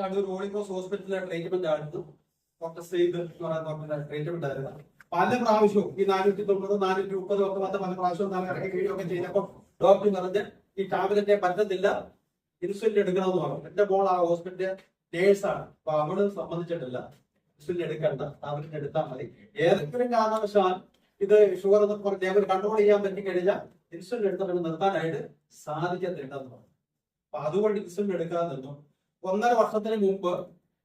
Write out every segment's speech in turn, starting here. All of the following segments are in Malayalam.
അടൂർ ക്രോസ് ഹോസ്പിറ്റലിലെ ട്രീറ്റ്മെന്റ് ആയിരുന്നു. ഡോക്ടർ സെയ്ദ് എന്ന് പറയുന്ന ഡോക്ടറിന്റെ ട്രീറ്റ്മെന്റ് ആയിരുന്നു. പല പ്രാവശ്യവും ഈ നാനൂറ്റി തൊണ്ണൂറ് നാനൂറ്റി മുപ്പത് ഒക്കെ വന്ന് പല പ്രാവശ്യവും നാളെ വീഡിയോ ഒക്കെ ചെയ്തപ്പോൾ ഡോക്ടർ പറഞ്ഞ് ഈ ടാബ്ലറ്റ് പറ്റത്തില്ല ഇൻസുലിൻ എടുക്കണമെന്ന് പറഞ്ഞു. എന്റെ മോൾ ആ ഹോസ്പിറ്റലിലെ നേഴ്സാണ് അപ്പൊ അവൾ സമ്മതിച്ചിട്ടില്ല. ഇൻസുലിൻ എടുക്കണ്ട ടാബ്ലറ്റ് എടുത്താൽ മതി. ഏതെങ്കിലും കാരണവശാൽ ഇത് ഷുഗർ എന്ന് പറഞ്ഞ് അവർ കൺട്രോൾ ചെയ്യാൻ പറ്റി കഴിഞ്ഞാൽ ഇൻസുലിൻ എടുത്തിട്ട് നിർത്താനായിട്ട് സാധിക്കത്തില്ലെന്ന് പറഞ്ഞു. അപ്പൊ അതുകൊണ്ട് ഇൻസുലിൻ എടുക്കാതെ നിന്നു. ഒന്നര വർഷത്തിന് മുമ്പ്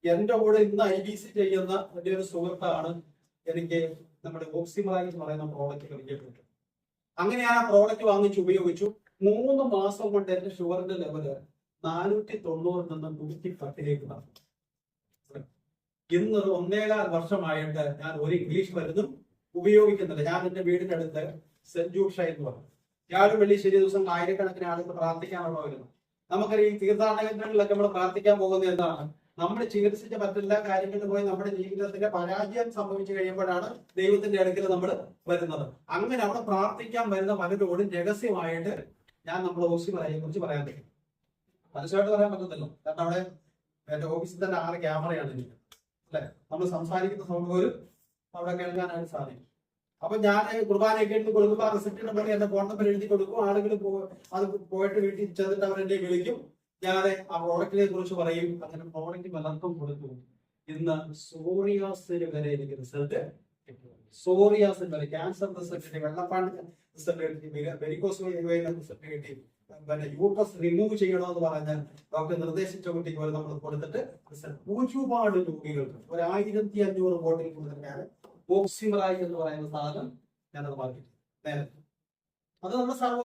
എന്റെ കൂടെ ഇന്ന് ഐ ബി സി ചെയ്യുന്ന എന്റെ ഒരു സുഹൃത്താണ് എനിക്ക് നമ്മുടെ ഓക്സിമറായി എന്ന് പറയുന്ന പ്രോഡക്റ്റ് പരിചയപ്പെട്ടു അങ്ങനെ ആ പ്രോഡക്റ്റ് വാങ്ങിച്ച് ഉപയോഗിച്ചു. മൂന്ന് മാസം കൊണ്ട് എന്റെ ഷുഗറിന്റെ ലെവൽ നാനൂറ്റി തൊണ്ണൂറിൽ നിന്ന് നൂറ്റി പത്തിലേക്ക് നടന്നു ഇന്നൊരു ഒന്നേകാൽ വർഷമായിട്ട് ഞാൻ ഒരു ഇംഗ്ലീഷ് മരുന്നും ഉപയോഗിക്കുന്നില്ല. ഞാൻ എന്റെ വീടിന്റെ അടുത്ത് സെന്റ് ജൂഷ എന്ന് പറഞ്ഞു. ഞാനും വെള്ളി ശരി ദിവസം ആയിരക്കണക്കിന് ആളുകൾ പ്രാർത്ഥിക്കാനുള്ള വരുന്നു നമുക്കറിയാം ഈ തീർത്ഥാടന കേന്ദ്രങ്ങളിലൊക്കെ നമ്മൾ പ്രാർത്ഥിക്കാൻ പോകുന്നത് എന്താണ്? നമ്മൾ ചികിത്സിച്ച മറ്റെല്ലാ കാര്യങ്ങളിലും പോയി നമ്മുടെ ജീവിതത്തിന്റെ പരാജയം സംഭവിച്ചു കഴിയുമ്പോഴാണ് ദൈവത്തിന്റെ അടുക്കൽ നമ്മൾ വരുന്നത്. അങ്ങനെ അവിടെ പ്രാർത്ഥിക്കാൻ വരുന്ന പലരോടും രഹസ്യമായിട്ട് ഞാൻ നമ്മുടെ പറയാൻ കുറിച്ച് പറയാൻ പറ്റും. പരസ്യമായിട്ട് പറയാൻ പറ്റത്തില്ലോ. കാരണം അവിടെ എന്റെ ഓഫീസിൽ തന്നെ ആറ് ക്യാമറയാണ് എനിക്ക് അല്ലെ? നമ്മൾ സംസാരിക്കുന്ന സൗണ്ട് പോലും അവിടെ കേൾക്കാനായിട്ട് സാധിക്കും. അപ്പൊ ഞാൻ കുർബാന എടുത്ത് കൊടുക്കുമ്പോൾ ആ റിസപ്റ്റിന്റെ പോലെ എന്റെ ഫോൺ നമ്പർ എഴുതി കൊടുക്കും. ആളുകൾ അത് പോയിട്ട് വീട്ടിൽ ചെന്നിട്ട് അവരെന്നെ വിളിക്കും. ഞാൻ ആ പ്രോഡക്റ്റിനെ കുറിച്ച് പറയും. അങ്ങനെ പ്രോഡക്റ്റ് പലർക്കും കൊടുക്കും. ഇന്ന് സോറിയാസിന് വരെ എനിക്ക് റിസൾട്ട് സോറിയാസിന് വരെ ക്യാൻസർ റിസൾട്ട് കിട്ടി വെള്ളപ്പാണ്ട് റിസൾട്ട് കിട്ടി വെരിക്കോസ് റിസൾട്ട് കിട്ടി. പിന്നെ യൂട്രസ് റിമൂവ് ചെയ്യണമെന്ന് പറഞ്ഞ് ഡോക്ടർ നിർദ്ദേശിച്ച കുട്ടിക്ക് പോലെ നമ്മൾ കൊടുത്തിട്ട് റിസൾട്ട് ഒരുപാട് രോഗികൾക്ക് ഒരു ആയിരത്തി അഞ്ഞൂറ് ബോട്ടിൽ കൂടുതൽ ഞാൻ ഓക്സിമറായി എന്ന് പറയുന്ന സാധനം ഞാനത് മാർക്കറ്റ് നേരത്തെ അത് നമ്മുടെ സർവ